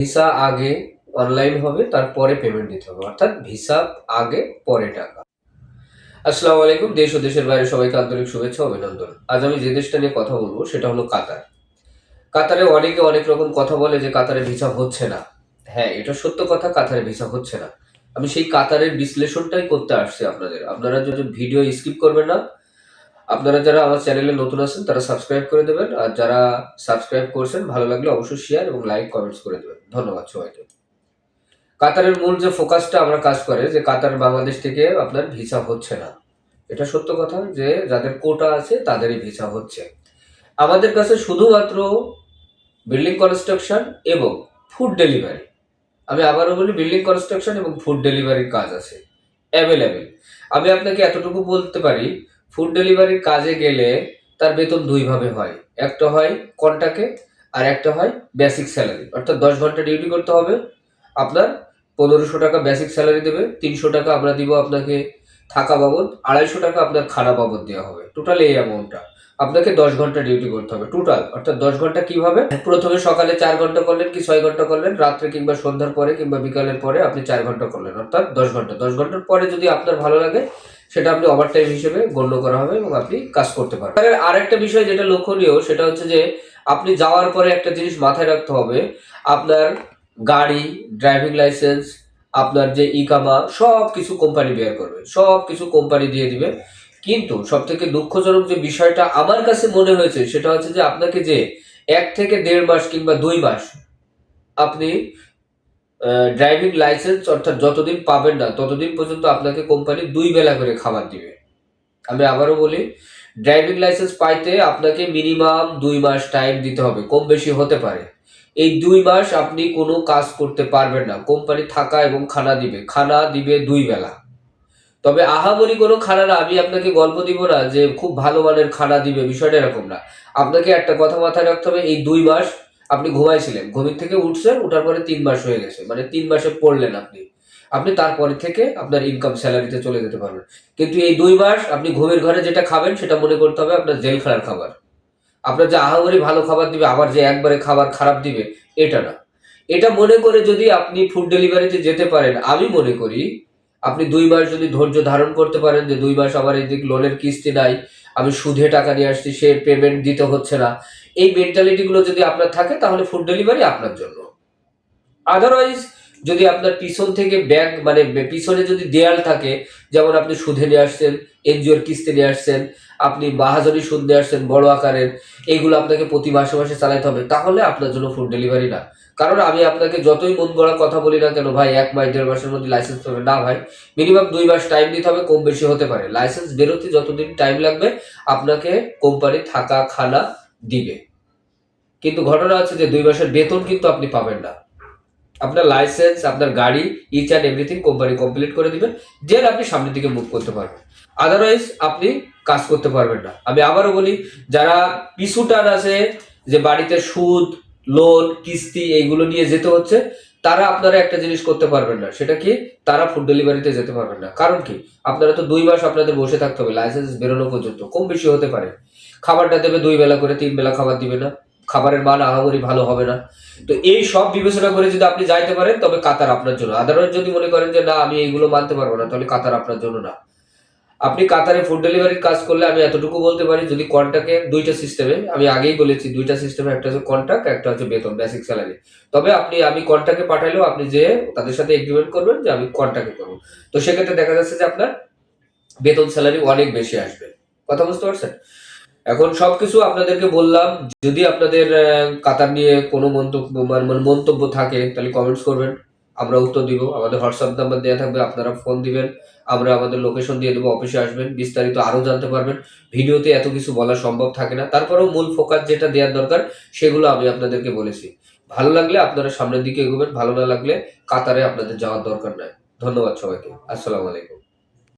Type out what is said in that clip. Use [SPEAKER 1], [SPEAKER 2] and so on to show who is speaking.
[SPEAKER 1] Visa আগে online হবে, তারপরে পেমেন্ট দিতে হবে। অর্থাৎ ভিসা আগে, পরে টাকা। আসসালামু আলাইকুম, দেশ ও দেশের বাইরে সবাইকে আন্তরিক শুভেচ্ছা অভিনন্দন। আজ আমি যে দেশটা নিয়ে কথা বলব, সেটা হলো কাতার। কাতারে অনেকে অনেক রকম কথা বলে যে কাতারে ভিসা হচ্ছে না। হ্যাঁ এটা সত্য কথা, কাতারে ভিসা হচ্ছে না। আমি সেই কাতারের বিশ্লেষণটাই করতে আসছি আপনাদের। আপনারা যদি ভিডিও স্কিপ করবেন না আপনারা যারা আমার চ্যানেলে নতুন আছেন, তারা সাবস্ক্রাইব করে দেবেন। আর যারা সাবস্ক্রাইব করছেন, ভালো লাগলে অবশ্যই শেয়ার এবং লাইক কমেন্টস করে দেবেন। ধন্যবাদ সবাইকে। কাতারের মূল যে ফোকাসটা আমরা কাজ করে, যে কাতার বাংলাদেশ থেকে আপনার ভিসা হচ্ছে না। এটা সত্য কথা যে যাদের কোটা আছে, তাদেরই ভিসা হচ্ছে। আমাদের কাছে শুধুমাত্র বিল্ডিং কনস্ট্রাকশন এবং ফুড ডেলিভারি আমি আবারও বলি বিল্ডিং কনস্ট্রাকশন এবং ফুড ডেলিভারির কাজ আছে। অ্যাভেলেবেল আমি আপনাকে এতটুকু বলতে পারি ফুড ডেলিভারির কাজে গেলে তার বেতন দুইভাবে হয়। একটা হয় কন্টাকে আর একটা হয় বেসিক স্যালারি অর্থাৎ দশ ঘণ্টা ডিউটি করতে হবে। আপনার পনেরোশো টাকা বেসিক স্যালারি দেবে, তিনশো টাকা আমরা দিব আপনাকে থাকা বাবদ, আড়াইশো টাকা আপনার খানা বাবদ দেওয়া হবে। টোটাল এই অ্যামাউন্টটা আপনাকে দশ ঘণ্টা ডিউটি করতে হবে। টোটাল অর্থাৎ দশ ঘণ্টা কীভাবে? প্রথমে সকালে চার ঘণ্টা করলেন কি ছয় ঘণ্টা করলেন? রাত্রে কিংবা সন্ধ্যার পরে কিংবা বিকালের পরে আপনি চার ঘণ্টা করলেন। অর্থাৎ দশ ঘণ্টা। দশ ঘণ্টার পরে যদি আপনার ভালো লাগে সেটা আপনি ওভার টাইম হিসেবে গণ্য করা হবে এবং আপনি কাজ করতে পারবেন। আর আরেকটা বিষয় যেটা লক্ষণীয়, সেটা হচ্ছে যে আপনি যাওয়ার পরে একটা জিনিস মাথায় রাখতে হবে, আপনার গাড়ি ড্রাইভিং লাইসেন্স আপনার যে ইকামা সব কিছু কোম্পানি বের করবে সব কিছু কোম্পানি দিয়ে দিবে। কিন্তু সব থেকে দুঃখজনক যে বিষয়টা আমার কাছে মনে হয়েছে, সেটা হচ্ছে যে আপনাকে যে এক থেকে দেড় মাস কিংবা দুই মাস আপনি ড্রাইভিং লাইসেন্স অর্থাৎ যতদিন পাবেন না, ততদিন পর্যন্ত আপনাকে কোম্পানি দুই বেলা করে খাবার দিবে। আমি আবারও বলি ড্রাইভিং লাইসেন্স পাইতে আপনাকে মিনিমাম দুই মাস টাইম দিতে হবে, কম বেশি হতে পারে। এই দুই মাস আপনি কোনো কাজ করতে পারবেন না কোম্পানি থাকা এবং খানা দিবে খানা দিবে দুই বেলা। তবে আহামরি কোনো খানা না, আমি আপনাকে গল্প দিব না যে খুব ভালো মানের খানা দিবে, বিষয়টা এরকম না। আপনাকে একটা কথা মাথায় রাখতে হবে, এই দুই মাস আপনি ঘুমাইছিলেন, ঘুমির থেকে উঠছেন, উঠার পরে তিন মাস হয়ে গেছে মানে তিন মাসে পড়লেন আপনি। আপনি তারপরে থেকে আপনার ইনকাম স্যালারিতে চলে যেতে পারবেন। কিন্তু এই দুই মাস আপনি ঘুমের ঘরে যেটা খাবেন, সেটা মনে করতে হবে আপনার জেল জেলখানার খাবার। আপনার যে আহামরি ভালো খাবার দিবে, আবার যে একবারে খাবার খারাপ দিবে, এটা না। এটা মনে করে যদি আপনি ফুড ডেলিভারিতে যেতে পারেন, আমি মনে করি আপনি দুই মাস যদি ধৈর্য ধারণ করতে পারেন যে দুই মাস আমার এদিক লোনের কিস্তি নাই, আমি সুদে টাকা নিয়ে আসছি সে পেমেন্ট দিতে হচ্ছে না এই মেন্টালিটিগুলো যদি আপনার থাকে, তাহলে ফুড ডেলিভারি আপনার জন্য। আদারওয়াইজ যদি আপনার পিছন থেকে ব্যাগ মানে পিছনে যদি দেয়াল থাকে, যেমন আপনি সুদে নিয়ে আসছেন, এনজিওর কিস্তি নিয়ে আসছেন, আপনি মাহাজনি সুদ নিয়ে আসছেন, বড় আকারের এইগুলো আপনাকে প্রতি মাসে মাসে চালাতে হবে, তাহলে আপনার জন্য ফুড ডেলিভারি না। কারণ আমি আপনাকে যতই মন গড়া কথা বলি না কেন, ভাই, এক মাস, দেড় মাসের মধ্যে লাইসেন্স পাবে না, ভাই মিনিমাম দুই মাস টাইম দিতে হবে, কম বেশি হতে পারে। লাইসেন্স বেরোতে যতদিন টাইম লাগবে, আপনাকে কোম্পানি থাকা খানা দিবে। কিন্তু ঘটনা হচ্ছে যে দুই মাসের বেতন কিন্তু আপনি পাবেন না। আপনার লাইসেন্স আপনার গাড়ি each and everything company complete করে দিবে দেন আপনি সামনের দিকে মুভ করতে পারবেন। আদারওয়াইজ আপনি কাজ করতে পারবেন না। আমি আবারও বলি, যারা পিছু টান আছে, যে বাড়িতে সুদ লোন কিস্তি এইগুলো নিয়ে যেতে হচ্ছে, তারা আপনারা একটা জিনিস করতে পারবেন না। সেটা কি? তারা ফুড ডেলিভারিতে যেতে পারবেন না। কারণ কি? আপনারা তো দুই মাস আপনাদের বসে থাকতে হবে লাইসেন্স বেরোনো পর্যন্ত, কম বেশি হতে পারে। খাবারটা দেবে দুই বেলা করে, তিন বেলা খাবার দিবে না। খাবারের মান আহামরি ভালো হবে না। তো এই সব বিবেচনা করে যদি আপনি যাইতে পারেন, তবে কাতার আপনার জন্য। আদারওয়াইজ যদি মনে করেন যে, না, আমি এইগুলো মানতে পারব না, তাহলে কাতার আপনার জন্য না। আপনি কাতারে ফুড ডেলিভারির কাজ করলে আমি এতটুকু বলতে পারি, যদি কন্ট্যাক্টে দুইটা সিস্টেমে আমি আগেই বলেছি, দুইটা সিস্টেমে একটা হচ্ছে কন্ট্যাক্ট একটা হচ্ছে বেতন বেসিক স্যালারি তবে আপনি, আমি কন্ট্যাক্টে পাঠাইলেও আপনি যে, তাদের সাথে এগ্রিমেন্ট করবেন যে, আমি কন্ট্যাক্টে করব। তো সেক্ষেত্রে দেখা যাচ্ছে যে, আপনার বেতন স্যালারি অনেক বেশি আসবে। কথা বুঝতে পারছেন? এখন সবকিছু আপনাদেরকে বললাম। যদি আপনাদের কাতার নিয়ে কোনো মন্তব্য মানে মানে মন্তব্য থাকে, তাহলে কমেন্টস করবেন। আমরা উত্তর দিব। আমাদের হোয়াটসঅ্যাপ নাম্বার দেওয়া থাকবে, আপনারা ফোন দিবেন। আমরা আমাদের লোকেশন দিয়ে দেবো অফিসে আসবেন, বিস্তারিত আরও জানতে পারবেন। ভিডিওতে এত কিছু বলা সম্ভব থাকে না। তারপরেও মূল ফোকাস যেটা দেওয়ার দরকার, সেগুলো আমি আপনাদেরকে বলেছি। ভালো লাগলে আপনারা সামনের দিকে এগোবেন, ভালো না লাগলে কাতারে আপনাদের যাওয়ার দরকার নাই। ধন্যবাদ সবাইকে। আসসালামু আলাইকুম।